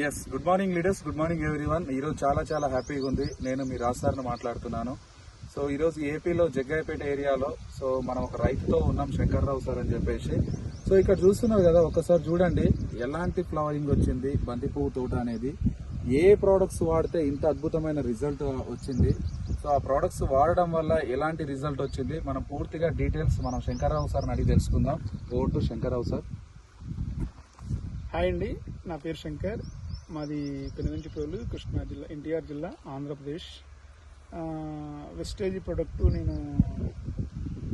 Yes good morning leaders good morning everyone one ఈరోజు చాలా చాలా హ్యాపీగా ఉంది. నేను మీ రాజసార్ని మాట్లాడుతున్నాను. సో ఈరోజు ఏపీలో జగ్గాయపేట ఏరియాలో సో మనం ఒక రైతుతో ఉన్నాం శంకర్రావు సార్ అని చెప్పేసి. సో ఇక్కడ చూస్తున్నారు కదా ఒకసారి చూడండి. ఎలాంటి ఫ్లవరింగ్ వచ్చింది? బంతి పువ్వు తోట అనేది. ఏ ప్రోడక్ట్స్ వాడితే ఇంత అద్భుతమైన రిజల్ట్ వచ్చింది? సో ఆ ప్రోడక్ట్స్ వాడడం వల్ల ఎలాంటి రిజల్ట్ వచ్చింది? మనం పూర్తిగా డీటెయిల్స్ మనం శంకర్రావు సార్ని అడిగి తెలుసుకుందాం. Vote Shankarrao sir. హాయ్ అండి నా పేరు శంకర్. మాది పెనుగంచిప్రోలు కృష్ణా జిల్లా ఎన్టీఆర్ జిల్లా ఆంధ్రప్రదేశ్. వెస్టేజ్ ప్రొడక్ట్ నేను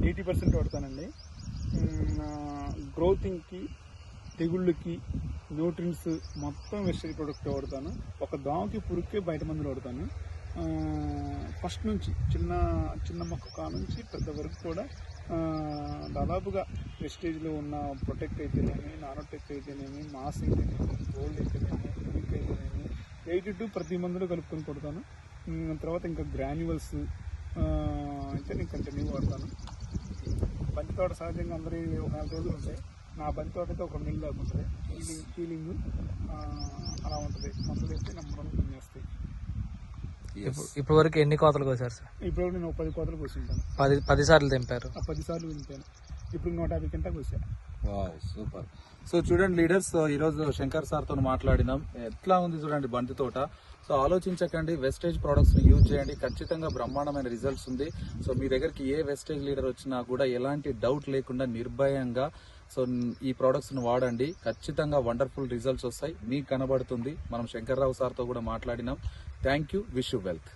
ఎయిటీ పర్సెంట్ వాడతానండి. గ్రోతింగ్కి తెగుళ్ళకి న్యూట్రిన్స్ మొత్తం వెస్టేజ్ ప్రొడక్ట్ వాడతాను. ఒక దోమకి పురుక్కే బయట మందులు వాడతాను. ఫస్ట్ నుంచి చిన్న చిన్న మొక్క కా నుంచి పెద్ద వరకు కూడా దాదాపుగా వెస్టేజ్లో ఉన్న ప్రొటెక్ట్ అయితేనేమి నానోటెక్ అయితేనేమి మాస్ అయితేనేమి గోల్డ్ అయితేనేమి యూనిక్ అయితేనేమి ఎయిటీ టూ ప్రతి మందులో కలుపుకొని కొడతాను. తర్వాత ఇంకా గ్రాన్యువల్స్ అయితే నేను కంటిన్యూ వాడతాను. బంతి తోట సహజంగా అందరి ఒక నాలుగు రోజులు ఉంటాయి. నా బంతి తోట అయితే ఒక మిల్ దాకా ఉంటుంది. హీలింగ్ హీలింగ్ అలా ఉంటుంది మందులు అయితే నమ్మకం పనిచేస్తాయి ఇప్పుడు వరకు ఎన్ని కోతలు కోసారు సార్? ఇప్పుడు నేను పది కోతలు కూర్చుంటాను పది పది సార్లు తెంపారు. ఆ పది సార్లు వింటాను ఇప్పుడు నూట యాభై గంటకు వచ్చా సూపర్ సో చూడండి లీడర్స్ ఈ రోజు శంకర్ సార్తో మాట్లాడినాం. ఎట్లా ఉంది చూడండి బంతి తోట? సో ఆలోచించకండి వెస్టేజ్ ప్రొడక్ట్స్ని యూజ్ చేయండి. ఖచ్చితంగా బ్రహ్మాండమైన రిజల్ట్స్ ఉంది. సో మీ దగ్గరికి ఏ వెస్టేజ్ లీడర్ వచ్చినా కూడా ఎలాంటి డౌట్ లేకుండా నిర్భయంగా సో ఈ ప్రొడక్ట్స్ను వాడండి. ఖచ్చితంగా వండర్ఫుల్ రిజల్ట్స్ వస్తాయి. మీకు కనబడుతుంది. మనం శంకర్రావు సార్తో కూడా మాట్లాడినాం. Thank you wish you wealth